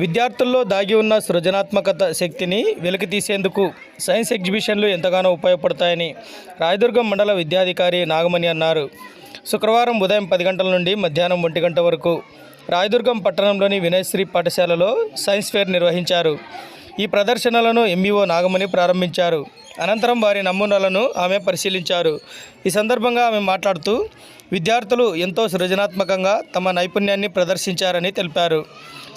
విద్యార్థుల్లో దాగి ఉన్న సృజనాత్మకత శక్తిని వెలికి తీసేందుకు సైన్స్ ఎగ్జిబిషన్లు ఎంతగానో ఉపయోగపడతాయని రాయదుర్గం మండల విద్యాధికారి నాగమణి అన్నారు. శుక్రవారం ఉదయం పది గంటల నుండి మధ్యాహ్నం ఒంటి గంట వరకు రాయదుర్గం పట్టణంలోని వినయశ్రీ పాఠశాలలో సైన్స్ ఫేర్ నిర్వహించారు. ఈ ప్రదర్శనలను ఎంఈఓ నాగమణి ప్రారంభించారు. అనంతరం వారి నమూనాలను ఆమె పరిశీలించారు. ఈ సందర్భంగా ఆమె మాట్లాడుతూ విద్యార్థులు ఎంతో సృజనాత్మకంగా తమ నైపుణ్యాన్ని ప్రదర్శించారని తెలిపారు.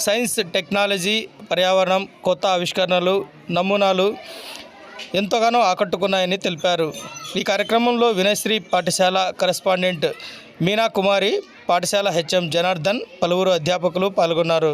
సైన్స్ టెక్నాలజీ పర్యావరణం కొత్త ఆవిష్కరణలు నమూనాలు ఎంతగానో ఆకట్టుకున్నాయని తెలిపారు. ఈ కార్యక్రమంలో వినయశ్రీ పాఠశాల కరెస్పాండెంట్ మీనా కుమారి పాఠశాల హెచ్ఎం జనార్దన్ పలువురు అధ్యాపకులు పాల్గొన్నారు.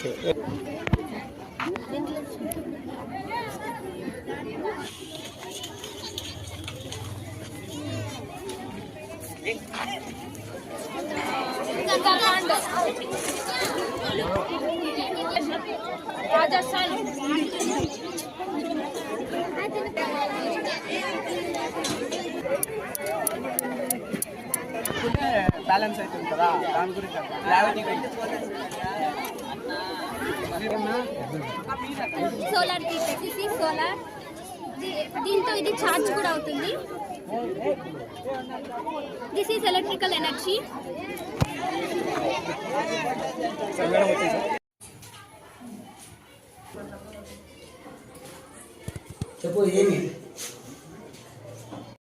Okay. Rajasthan. బ్యాలెన్స్ అవుతుంది కదా దాని గురించి గ్రావిటీ సోలార్ తీసేసి సోలార్ దీంతో ఇది ఛార్జ్ కూడా అవుతుంది. దిస్ ఈస్ ఎలక్ట్రికల్ ఎనర్జీ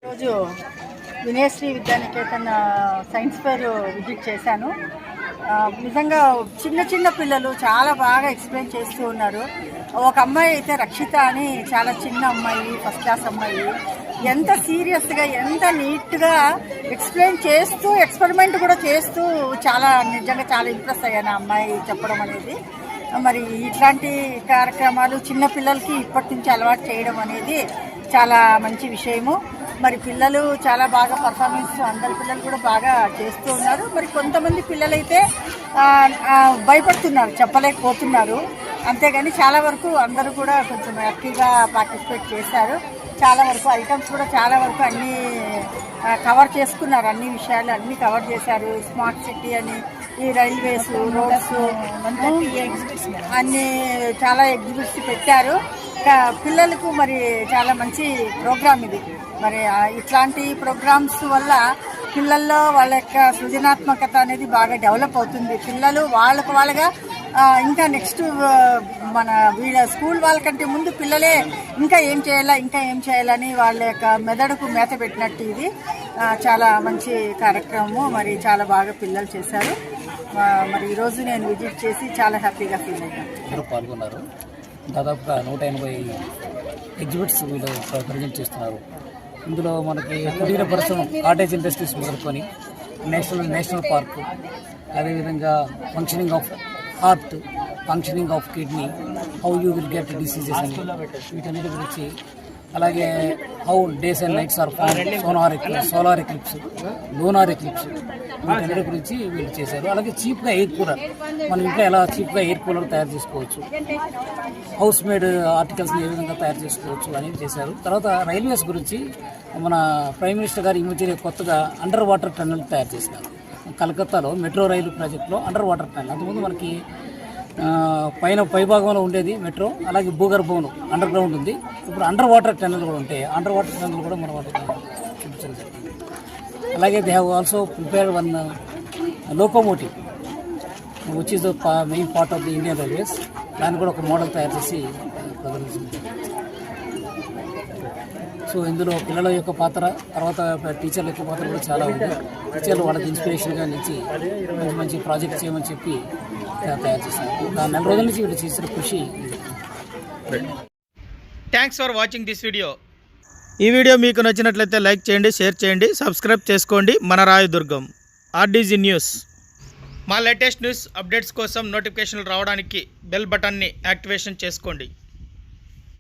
రోజు Vinayasri Vidyaniketan science fair visit చేశాను. నిజంగా చిన్న చిన్న పిల్లలు చాలా బాగా ఎక్స్ప్లెయిన్ చేస్తూ ఉన్నారు. ఒక అమ్మాయి అయితే రక్షిత అని చాలా చిన్న అమ్మాయి ఫస్ట్ క్లాస్ అమ్మాయి. ఎంత సీరియస్గా ఎంత నీట్గా ఎక్స్ప్లెయిన్ చేస్తూ ఎక్స్పెరిమెంట్ కూడా చేస్తూ చాలా నిజంగా చాలా ఇంప్రెస్ అయ్యాను ఆ అమ్మాయి చెప్పడం అనేది. మరి ఇట్లాంటి కార్యక్రమాలు చిన్న పిల్లలకి ఇప్పటి నుంచి అలవాటు చేయడం అనేది చాలా మంచి విషయము. మరి పిల్లలు చాలా బాగా పర్ఫార్మెన్స్ అందరి పిల్లలు కూడా బాగా చేస్తూ ఉన్నారు. మరి కొంతమంది పిల్లలైతే భయపడుతున్నారు చెప్పలేకపోతున్నారు. అంతేగాని చాలా వరకు అందరూ కూడా కొంచెం యాక్టివ్గా పార్టిసిపేట్ చేశారు. చాలా వరకు ఐటమ్స్ కూడా చాలా వరకు అన్నీ కవర్ చేసుకున్నారు. అన్ని విషయాలు అన్నీ కవర్ చేశారు. స్మార్ట్ సిటీ అని ఈ రైల్వేస్ రోడ్స్ అన్ని చాలా ఎగ్జిబిట్స్ పెట్టారు. పిల్లలకు మరి చాలా మంచి ప్రోగ్రామ్ ఇది. మరి ఇట్లాంటి ప్రోగ్రామ్స్ వల్ల పిల్లల్లో వాళ్ళ యొక్క సృజనాత్మకత అనేది బాగా డెవలప్ అవుతుంది. పిల్లలు వాళ్ళకు వాళ్ళగా ఇంకా నెక్స్ట్ మన వీళ్ళ స్కూల్ వాళ్ళకంటే ముందు పిల్లలే ఇంకా ఏం చేయాలా ఇంకా ఏం చేయాలని వాళ్ళ యొక్క మెదడుకు మేత పెట్టినట్టు ఇది. చాలా మంచి కార్యక్రమము. మరి చాలా బాగా పిల్లలు చేశారు. మరి ఈరోజు నేను విజిట్ చేసి చాలా హ్యాపీగా ఫీల్ అయ్యాను. పాల్గొన్నారు. దాదాపుగా నూట ఎనభై ఎగ్జిబిట్స్ వీళ్ళు ప్రజెంట్ చేస్తున్నారు. ఇందులో మనకి కుటీర పరిశ్రమ కాటేజ్ ఇండస్ట్రీస్ మొదలుకొని నేషనల్ నేషనల్ పార్క్ అదేవిధంగా functioning of heart functioning of kidney how you will get diseases అని వీటన్నిటి గురించి అలాగే how days and nights are sonar eclipse solar eclipse lunar eclipse. వీటన్నిటి గురించి వీళ్ళు చేశారు. అలాగే చీప్గా ఎయిర్ కూలర్. మన ఇంట్లో ఎలా చీప్గా ఎయిర్ కూలర్ తయారు చేసుకోవచ్చు హౌస్ మేడ్ ఆర్టికల్స్ని ఏ విధంగా తయారు చేసుకోవచ్చు అనేది చేశారు. తర్వాత రైల్వేస్ గురించి మన ప్రైమ్ మినిస్టర్ గారు ఈ మధ్య కొత్తగా అండర్ వాటర్ టన్నెల్ తయారు చేసినారు. కలకత్తాలో మెట్రో రైలు ప్రాజెక్టులో అండర్ వాటర్ టన్నెల్. అంతకుముందు మనకి పైన పైభాగంలో ఉండేది మెట్రో అలాగే భూగర్భంలో అండర్ గ్రౌండ్ ఉంది. ఇప్పుడు అండర్ వాటర్ టెన్నెల్ కూడా ఉంటాయి అండర్ వాటర్ టెన్నెల్ కూడా మన వాటర్ చూపించడం. జరిగింది అలాగే they have also prepare one locomotive which is the main part of the Indian railways దాన్ని కూడా ఒక మోడల్ తయారు చేసి ప్రదర్శించారు. సో ఇందులో పిల్లల యొక్క పాత్ర తర్వాత టీచర్ల యొక్క పాత్ర కూడా చాలా ఉంది. టీచర్లు వాళ్ళకి ఇన్స్పిరేషన్గా నుంచి మంచి మంచి ప్రాజెక్ట్ చేయమని చెప్పి తయారు చేశారు. నెల రోజుల నుంచి వీళ్ళు చేసిన కృషి thanks for watching this video ఈ వీడియో మీకు నచ్చినట్లయితే లైక్ చేయండి షేర్ చేయండి సబ్స్క్రైబ్ చేసుకోండి. మన రాయదుర్గం ఆర్డీజీ న్యూస్ మా లేటెస్ట్ న్యూస్ అప్డేట్స్ కోసం నోటిఫికేషన్లు రావడానికి బెల్ బటన్ని యాక్టివేషన్ చేసుకోండి.